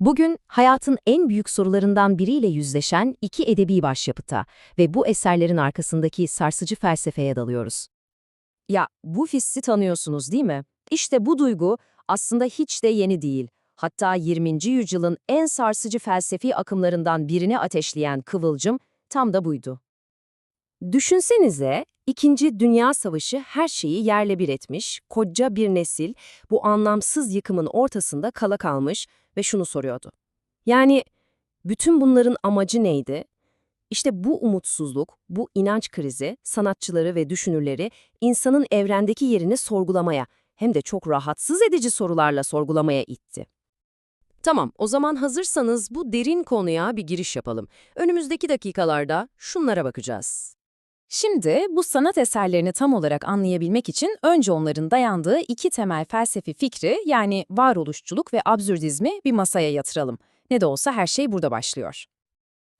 Bugün hayatın en büyük sorularından biriyle yüzleşen iki edebi başyapıta ve bu eserlerin arkasındaki sarsıcı felsefeye dalıyoruz. Ya bu hissi tanıyorsunuz değil mi? İşte bu duygu aslında hiç de yeni değil. Hatta 20. yüzyılın en sarsıcı felsefi akımlarından birini ateşleyen kıvılcım tam da buydu. Düşünsenize, İkinci Dünya Savaşı her şeyi yerle bir etmiş, koca bir nesil bu anlamsız yıkımın ortasında kala kalmış ve şunu soruyordu. Yani bütün bunların amacı neydi? İşte bu umutsuzluk, bu inanç krizi sanatçıları ve düşünürleri insanın evrendeki yerini sorgulamaya hem de çok rahatsız edici sorularla sorgulamaya itti. Tamam, o zaman hazırsanız bu derin konuya bir giriş yapalım. Önümüzdeki dakikalarda şunlara bakacağız. Şimdi bu sanat eserlerini tam olarak anlayabilmek için önce onların dayandığı iki temel felsefi fikri yani varoluşçuluk ve absürdizmi bir masaya yatıralım. Ne de olsa her şey burada başlıyor.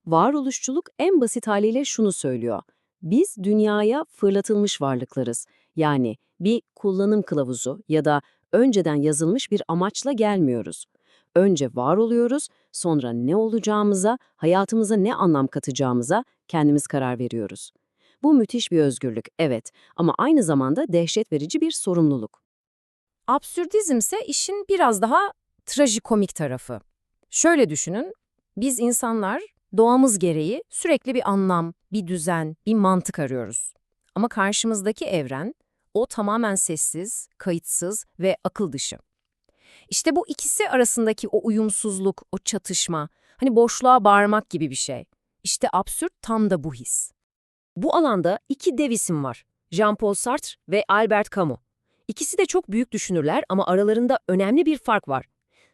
Varoluşçuluk en basit haliyle şunu söylüyor. Biz dünyaya fırlatılmış varlıklarız. Yani bir kullanım kılavuzu ya da önceden yazılmış bir amaçla gelmiyoruz. Önce var oluyoruz, sonra ne olacağımıza, hayatımıza ne anlam katacağımıza kendimiz karar veriyoruz. Bu müthiş bir özgürlük, evet ama aynı zamanda dehşet verici bir sorumluluk. Absürdizm ise işin biraz daha trajikomik tarafı. Şöyle düşünün, biz insanlar doğamız gereği sürekli bir anlam, bir düzen, bir mantık arıyoruz. Ama karşımızdaki evren, o tamamen sessiz, kayıtsız ve akıl dışı. İşte bu ikisi arasındaki o uyumsuzluk, o çatışma, hani boşluğa bağırmak gibi bir şey. İşte absürt tam da bu his. Bu alanda iki dev isim var. Jean-Paul Sartre ve Albert Camus. İkisi de çok büyük düşünürler ama aralarında önemli bir fark var.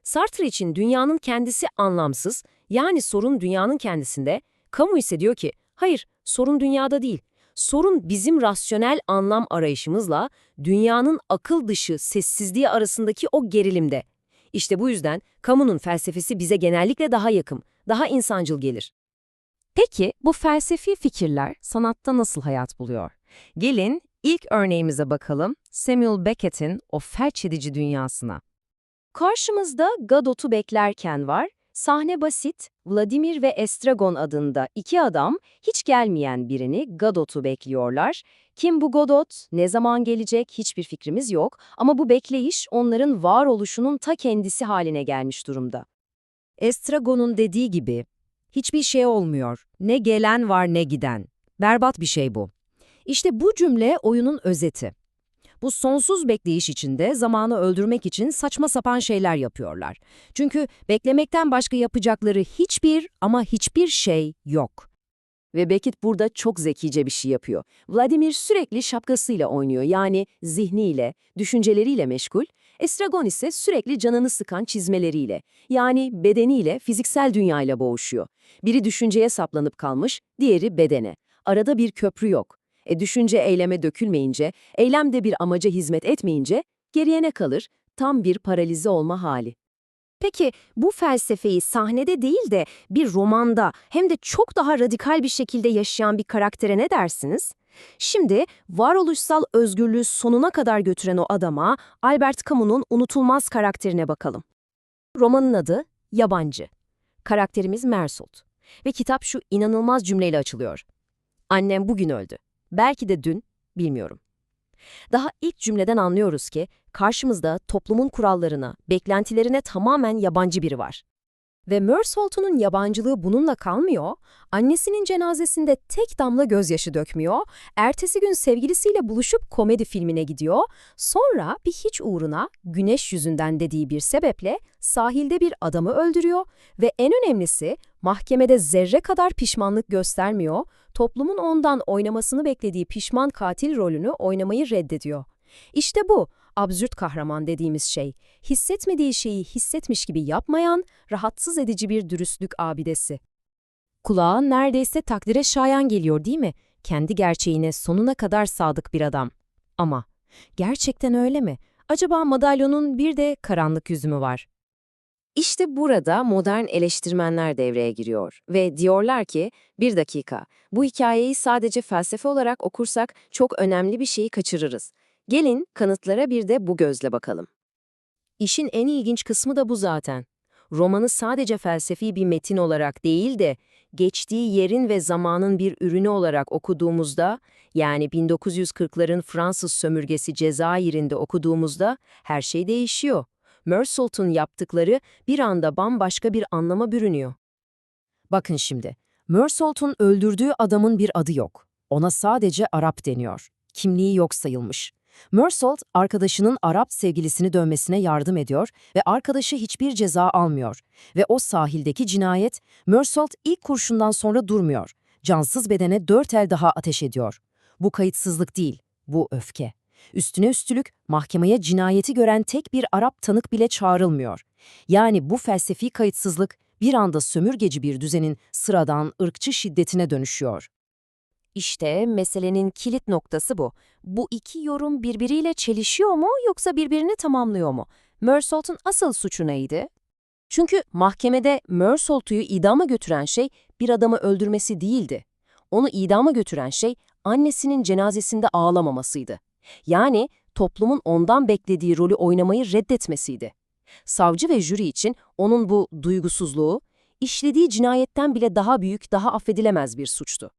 Sartre için dünyanın kendisi anlamsız, yani sorun dünyanın kendisinde. Camus ise diyor ki, hayır, sorun dünyada değil. Sorun bizim rasyonel anlam arayışımızla dünyanın akıl dışı sessizliği arasındaki o gerilimde. İşte bu yüzden Camus'un felsefesi bize genellikle daha yakın, daha insancıl gelir. Peki bu felsefi fikirler sanatta nasıl hayat buluyor? Gelin ilk örneğimize bakalım Samuel Beckett'in o felç edici dünyasına. Karşımızda Godot'u beklerken var, sahne basit, Vladimir ve Estragon adında iki adam hiç gelmeyen birini Godot'u bekliyorlar. Kim bu Godot, ne zaman gelecek hiçbir fikrimiz yok ama bu bekleyiş onların varoluşunun ta kendisi haline gelmiş durumda. Estragon'un dediği gibi, hiçbir şey olmuyor, ne gelen var ne giden. Berbat bir şey bu. İşte bu cümle oyunun özeti. Bu sonsuz bekleyiş içinde zamanı öldürmek için saçma sapan şeyler yapıyorlar. Çünkü beklemekten başka yapacakları hiçbir ama hiçbir şey yok. Ve Beckett burada çok zekice bir şey yapıyor. Vladimir sürekli şapkasıyla oynuyor yani zihniyle, düşünceleriyle meşgul. Estragon ise sürekli canını sıkan çizmeleriyle, yani bedeniyle, fiziksel dünyayla boğuşuyor. Biri düşünceye saplanıp kalmış, diğeri bedene. Arada bir köprü yok. E düşünce eyleme dökülmeyince, eylem de bir amaca hizmet etmeyince geriye ne kalır? Tam bir paralize olma hali. Peki bu felsefeyi sahnede değil de bir romanda hem de çok daha radikal bir şekilde yaşayan bir karaktere ne dersiniz? Şimdi varoluşsal özgürlüğü sonuna kadar götüren o adama Albert Camus'un unutulmaz karakterine bakalım. Romanın adı Yabancı. Karakterimiz Mersault. Ve kitap şu inanılmaz cümleyle açılıyor. Annem bugün öldü. Belki de dün, bilmiyorum. Daha ilk cümleden anlıyoruz ki karşımızda toplumun kurallarına, beklentilerine tamamen yabancı biri var. Ve Mersault'un yabancılığı bununla kalmıyor, annesinin cenazesinde tek damla gözyaşı dökmüyor, ertesi gün sevgilisiyle buluşup komedi filmine gidiyor, sonra bir hiç uğruna güneş yüzünden dediği bir sebeple sahilde bir adamı öldürüyor ve en önemlisi mahkemede zerre kadar pişmanlık göstermiyor, toplumun ondan oynamasını beklediği pişman katil rolünü oynamayı reddediyor. İşte bu, absürt kahraman dediğimiz şey, hissetmediği şeyi hissetmiş gibi yapmayan, rahatsız edici bir dürüstlük abidesi. Kulağa neredeyse takdire şayan geliyor değil mi? Kendi gerçeğine sonuna kadar sadık bir adam. Ama gerçekten öyle mi? Acaba madalyonun bir de karanlık yüzü mü var? İşte burada modern eleştirmenler devreye giriyor ve diyorlar ki, bir dakika, bu hikayeyi sadece felsefe olarak okursak çok önemli bir şeyi kaçırırız. Gelin kanıtlara bir de bu gözle bakalım. İşin en ilginç kısmı da bu zaten. romanı sadece felsefi bir metin olarak değil de geçtiği yerin ve zamanın bir ürünü olarak okuduğumuzda, yani 1940'ların Fransız sömürgesi Cezayir'inde okuduğumuzda her şey değişiyor. Mersault'un yaptıkları bir anda bambaşka bir anlama bürünüyor. Bakın şimdi, Mersault'un öldürdüğü adamın bir adı yok. Ona sadece Arap deniyor. Kimliği yok sayılmış. Mersault, arkadaşının Arap sevgilisini dönmesine yardım ediyor ve arkadaşı hiçbir ceza almıyor. Ve o sahildeki cinayet, Mersault ilk kurşundan sonra durmuyor. Cansız bedene dört el daha ateş ediyor. Bu kayıtsızlık değil, bu öfke. Üstüne üstlük mahkemeye cinayeti gören tek bir Arap tanık bile çağrılmıyor. Yani bu felsefi kayıtsızlık bir anda sömürgeci bir düzenin sıradan ırkçı şiddetine dönüşüyor. İşte meselenin kilit noktası bu. Bu iki yorum birbiriyle çelişiyor mu yoksa birbirini tamamlıyor mu? Mersault'un asıl suçu neydi? Çünkü mahkemede Mersault'u idama götüren şey bir adamı öldürmesi değildi. Onu idama götüren şey annesinin cenazesinde ağlamamasıydı. Yani toplumun ondan beklediği rolü oynamayı reddetmesiydi. Savcı ve jüri için onun bu duygusuzluğu, işlediği cinayetten bile daha büyük, daha affedilemez bir suçtu.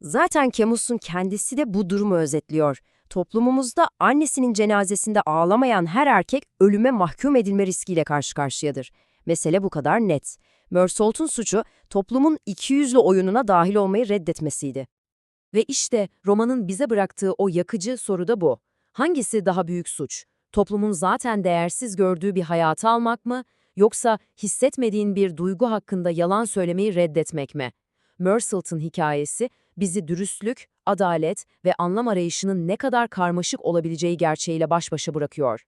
Zaten Camus'un kendisi de bu durumu özetliyor. Toplumumuzda annesinin cenazesinde ağlamayan her erkek ölüme mahkum edilme riskiyle karşı karşıyadır. Mesele bu kadar net. Mersault'un suçu toplumun ikiyüzlü oyununa dahil olmayı reddetmesiydi. Ve işte romanın bize bıraktığı o yakıcı soru da bu. Hangisi daha büyük suç? Toplumun zaten değersiz gördüğü bir hayatı almak mı? Yoksa hissetmediğin bir duygu hakkında yalan söylemeyi reddetmek mi? Mersault'un hikayesi bizi dürüstlük, adalet ve anlam arayışının ne kadar karmaşık olabileceği gerçeğiyle baş başa bırakıyor.